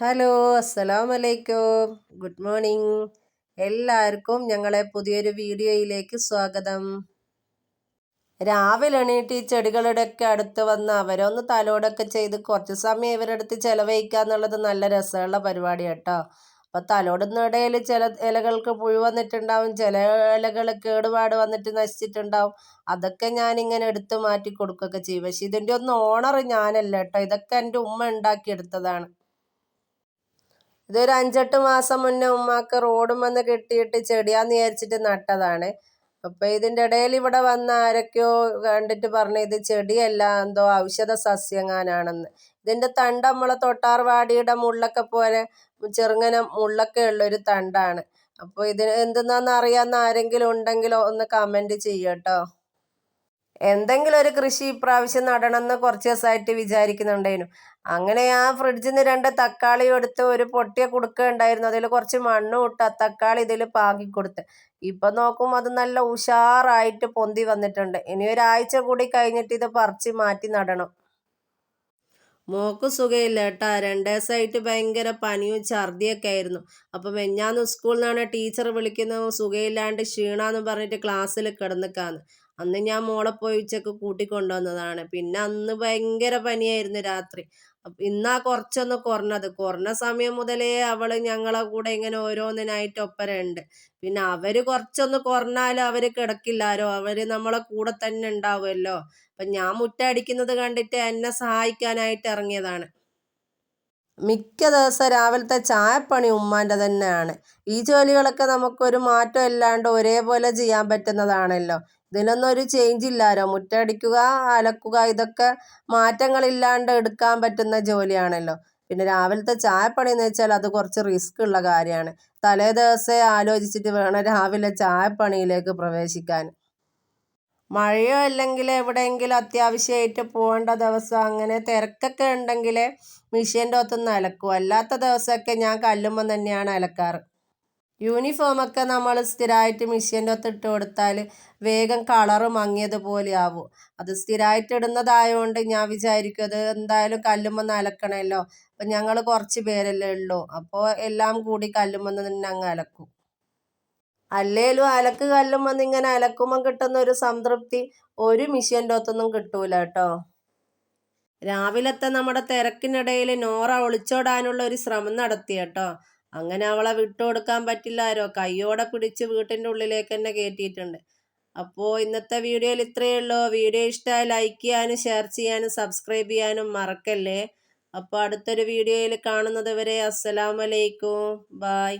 Hello അസ്സലാം അലൈക്കും good morning. എല്ലാവർക്കും ഞങ്ങളെ പുതിയൊരു വീഡിയോയിലേക്ക് സ്വാഗതം. രാവിലെ എണീറ്റ് ഈ ചെടികളുടെയൊക്കെ അടുത്ത് വന്ന് അവരൊന്ന് തലോടൊക്കെ ചെയ്ത് കുറച്ച് സമയം ഇവരുടെ അടുത്ത് ചിലവഴിക്കുക എന്നുള്ളത് നല്ല രസമുള്ള പരിപാടി കേട്ടോ. അപ്പോൾ തലോടുന്നിടയിൽ ചില ഇലകൾക്ക് പുഴു വന്നിട്ടുണ്ടാവും ചില ഇലകൾ കേടുപാട് വന്നിട്ട് നശിച്ചിട്ടുണ്ടാവും. അതൊക്കെ ഞാൻ ഇങ്ങനെ എടുത്ത് മാറ്റി കൊടുക്കുകയൊക്കെ ചെയ്യും. പക്ഷെ ഇതിന്റെ ഒന്നും ഓണർ ഞാനല്ല കേട്ടോ. ഇതൊക്കെ എന്റെ ഉമ്മ ഉണ്ടാക്കിയെടുത്തതാണ്. ഇതൊരു അഞ്ചെട്ട് മാസം മുന്നേ ഉമ്മാക്ക് റോഡും വന്ന് കെട്ടിയിട്ട് ചെടിയാന്ന് വിചാരിച്ചിട്ട് നട്ടതാണ്. അപ്പോൾ ഇതിന്റെ ഇടയിൽ ഇവിടെ വന്ന ആരൊക്കെയോ കണ്ടിട്ട് പറഞ്ഞു ഇത് ചെടിയല്ല എന്തോ ഔഷധ സസ്യങ്ങാനാണെന്ന്. ഇതിന്റെ തണ്ട് നമ്മളെ തൊട്ടാർവാടിയുടെ മുള്ളൊക്കെ പോലെ ചെറുങ്ങനെ മുള്ളൊക്കെ ഉള്ളൊരു തണ്ടാണ്. അപ്പോൾ ഇതിന് എന്തെന്നാന്ന് അറിയാവുന്ന ആരെങ്കിലും ഉണ്ടെങ്കിലോ ഒന്ന് കമന്റ് ചെയ്യട്ടോ എന്തെങ്കിലും ഒരു കൃഷി ഇപ്രാവശ്യം നടണമെന്ന് കുറച്ച് ദിവസമായിട്ട് വിചാരിക്കുന്നുണ്ടായിരുന്നു. അങ്ങനെ ആ ഫ്രിഡ്ജിൽ നിന്ന് രണ്ട് തക്കാളി എടുത്ത് ഒരു പൊട്ടിയ കുടുക്ക ഉണ്ടായിരുന്നു അതിൽ കുറച്ച് മണ്ണ് ഇട്ട് ആ തക്കാളി ഇതിൽ പാകി കൊടുത്ത്. ഇപ്പൊ നോക്കും അത് നല്ല ഉഷാറായിട്ട് പൊന്തി വന്നിട്ടുണ്ട്. ഇനി ഒരാഴ്ച കൂടി കഴിഞ്ഞിട്ട് ഇത് പറിച്ച് മാറ്റി നടണം. മോക്ക് സുഖമില്ല കേട്ടാ. രണ്ട് ദിവസമായിട്ട് ഭയങ്കര പനിയും ഛർദിയൊക്കെ ആയിരുന്നു. അപ്പം മെഞ്ഞാന്ന് സ്കൂളിൽ നിന്നാണ് ടീച്ചർ വിളിക്കുന്നത്. സുഖമില്ലാണ്ട് ക്ഷീണാന്ന് പറഞ്ഞിട്ട് ക്ലാസ്സിൽ കിടന്നിക്കാന്ന് അന്ന് ഞാൻ മോളെ പോയി ഉച്ചയ്ക്ക് കൂട്ടിക്കൊണ്ടുവന്നതാണ്. പിന്നെ അന്ന് ഭയങ്കര പനിയായിരുന്നു രാത്രി. ഇന്നാ കുറച്ചൊന്ന് കുറഞ്ഞത്. കുറഞ്ഞ സമയം മുതലേ അവൾ ഞങ്ങളെ കൂടെ ഇങ്ങനെ ഓരോന്നിനായിട്ട് ഒപ്പരുണ്ട് പിന്നെ അവർ കുറച്ചൊന്ന് കുറഞ്ഞാലും അവർ കിടക്കില്ലാരോ അവർ നമ്മളെ കൂടെ തന്നെ ഉണ്ടാവുമല്ലോ. അപ്പൊ ഞാൻ മുറ്റടിക്കുന്നത് കണ്ടിട്ട് എന്നെ സഹായിക്കാനായിട്ട് ഇറങ്ങിയതാണ്. മിക്ക ദിവസം രാവിലത്തെ ചായപ്പണി ഉമ്മാന്റെ തന്നെയാണ്. ഈ ജോലികളൊക്കെ നമുക്കൊരു മാറ്റം ഇല്ലാണ്ട് ഒരേപോലെ ചെയ്യാൻ പറ്റുന്നതാണല്ലോ. ഇതിനൊന്നും ഒരു ചേഞ്ച് ഇല്ലാലോ? മുറ്റടിക്കുക അലക്കുക ഇതൊക്കെ മാറ്റങ്ങളില്ലാണ്ട് എടുക്കാൻ പറ്റുന്ന ജോലിയാണല്ലോ. പിന്നെ രാവിലത്തെ ചായപ്പണി എന്ന് വെച്ചാൽ അത് കുറച്ച് റിസ്ക് ഉള്ള കാര്യമാണ്. തലേ ദിവസം ആലോചിച്ചിട്ട് വേണം രാവിലെ ചായപ്പണിയിലേക്ക് പ്രവേശിക്കാൻ. മഴയോ അല്ലെങ്കിൽ എവിടെയെങ്കിലും അത്യാവശ്യമായിട്ട് പോകേണ്ട ദിവസം അങ്ങനെ തിരക്കൊക്കെ ഉണ്ടെങ്കിൽ മിഷീന്റെ അകത്തുനിന്ന് അലക്കും. അല്ലാത്ത ദിവസമൊക്കെ ഞാൻ കല്ലുമ്പം തന്നെയാണ് അലക്കാറ്. യൂണിഫോമൊക്കെ നമ്മൾ സ്ഥിരമായിട്ട് മിഷീന്റെ അകത്ത് ഇട്ട് കൊടുത്താൽ വേഗം കളറ് മങ്ങിയതുപോലെ ആവും അത് സ്ഥിരമായിട്ട് ഇടുന്നതായതുകൊണ്ട് ഞാൻ വിചാരിക്കും അത് എന്തായാലും കല്ലുമെന്ന് അലക്കണമല്ലോ. അപ്പം ഞങ്ങൾ കുറച്ച് പേരല്ലേ ഉള്ളൂ. അപ്പോൾ എല്ലാം കൂടി കല്ലുമെന്ന് തന്നെ അങ്ങ് അലക്കും. അല്ലേലും അലക്ക് കല്ലുമെന്ന് ഇങ്ങനെ അലക്കുമ്പോൾ കിട്ടുന്ന ഒരു സംതൃപ്തി ഒരു മിഷ്യന്റെ അകത്തൊന്നും കിട്ടൂല കേട്ടോ. രാവിലത്തെ നമ്മുടെ തിരക്കിനിടയിൽ നോറ ഒളിച്ചോടാനുള്ള ഒരു ശ്രമം നടത്തി കേട്ടോ. അങ്ങനെ അവളെ വിട്ടുകൊടുക്കാൻ പറ്റില്ലാരോ കയ്യോടെ പിടിച്ച് വീട്ടിന്റെ ഉള്ളിലേക്ക് തന്നെ കയറ്റിയിട്ടുണ്ട്. അപ്പോൾ ഇന്നത്തെ വീഡിയോയിൽ ഇത്രയേ ഉള്ളൂ. വീഡിയോ ഇഷ്ടമായി ലൈക്ക് ചെയ്യാനും ഷെയർ ചെയ്യാനും സബ്സ്ക്രൈബ് ചെയ്യാനും മറക്കല്ലേ. അപ്പോൾ അടുത്തൊരു വീഡിയോയിൽ കാണുന്നത് വരെ അസ്സലാമലൈക്കും ബായ്